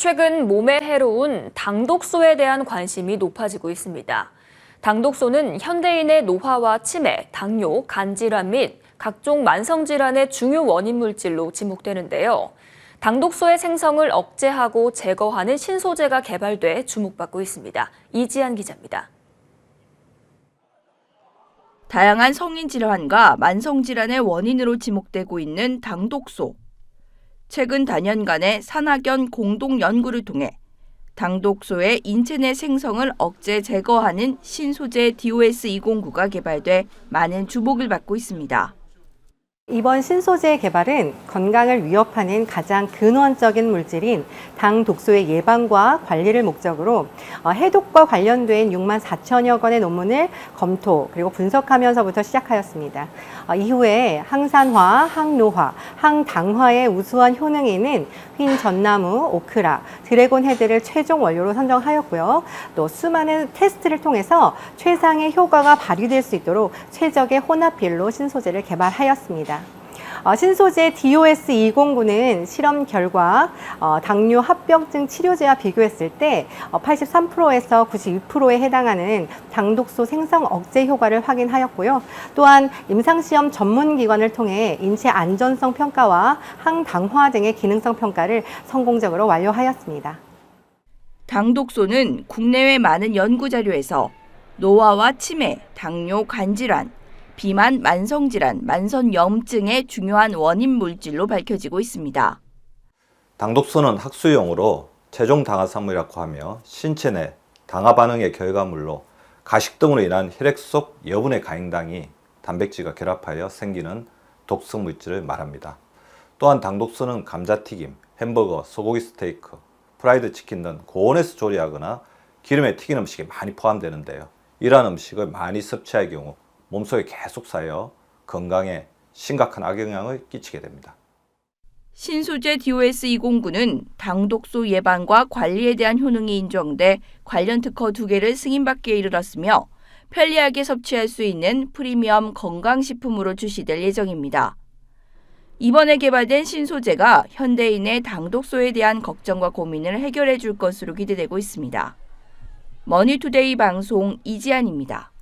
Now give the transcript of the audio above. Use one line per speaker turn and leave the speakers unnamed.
최근 몸에 해로운 당독소에 대한 관심이 높아지고 있습니다. 당독소는 현대인의 노화와 치매, 당뇨, 간질환 및 각종 만성질환의 중요 원인 물질로 지목되는데요. 당독소의 생성을 억제하고 제거하는 신소재가 개발돼 주목받고 있습니다. 이지한 기자입니다.
다양한 성인 질환과 만성 질환의 원인으로 지목되고 있는 당독소. 최근 단연간의 산학연 공동 연구를 통해 당 독소의 인체 내 생성을 억제 제거하는 신소재 DOS209가 개발돼 많은 주목을 받고 있습니다.
이번 신소재 개발은 건강을 위협하는 가장 근원적인 물질인 당 독소의 예방과 관리를 목적으로 어, 해독과 관련된 6만 4천여 건의 논문을 검토 그리고 분석하면서부터 시작하였습니다. 어, 이후에 항산화, 항노화, 항당화의 우수한 효능이 있는 휜 전나무, 오크라, 드래곤 헤드를 최종 원료로 선정하였고요. 또 수많은 테스트를 통해서 최상의 효과가 발휘될 수 있도록 최적의 혼합 빌로 신소재를 개발하였습니다. 어, 신소재 DOS209는 실험 결과 어, 당뇨 합병증 치료제와 비교했을 때 어, 83%에서 92%에 해당하는 당독소 생성 억제 효과를 확인하였고요. 또한 임상시험 전문기관을 통해 인체 안전성 평가와 항당화 등의 기능성 평가를 성공적으로 완료하였습니다.
당독소는 국내외 많은 연구 자료에서 노화와 치매, 당뇨, 간질환, 비만, 만성질환, 만선염증의 중요한 원인 물질로 밝혀지고 있습니다.
당독소는 학수용으로 최종 당화산물이라고 하며 신체 내 당화 반응의 결과물로 가식 등으로 인한 혈액 속 여분의 가행당이 단백질과 결합하여 생기는 독성 물질을 말합니다. 또한 당독소는 감자튀김, 햄버거, 소고기 스테이크, 프라이드 치킨 등 고온에서 조리하거나 기름에 튀긴 음식에 많이 포함되는데요. 이러한 음식을 많이 섭취할 경우 몸속에 계속 쌓여 건강에 심각한 악영향을 끼치게 됩니다.
신소재 DOS209는 당독소 예방과 관리에 대한 효능이 인정돼 관련 특허 두 개를 승인받기에 이르렀으며 편리하게 섭취할 수 있는 프리미엄 건강식품으로 출시될 예정입니다. 이번에 개발된 신소재가 현대인의 당독소에 대한 걱정과 고민을 해결해 줄 것으로 기대되고 있습니다. 머니투데이 방송 이지안입니다.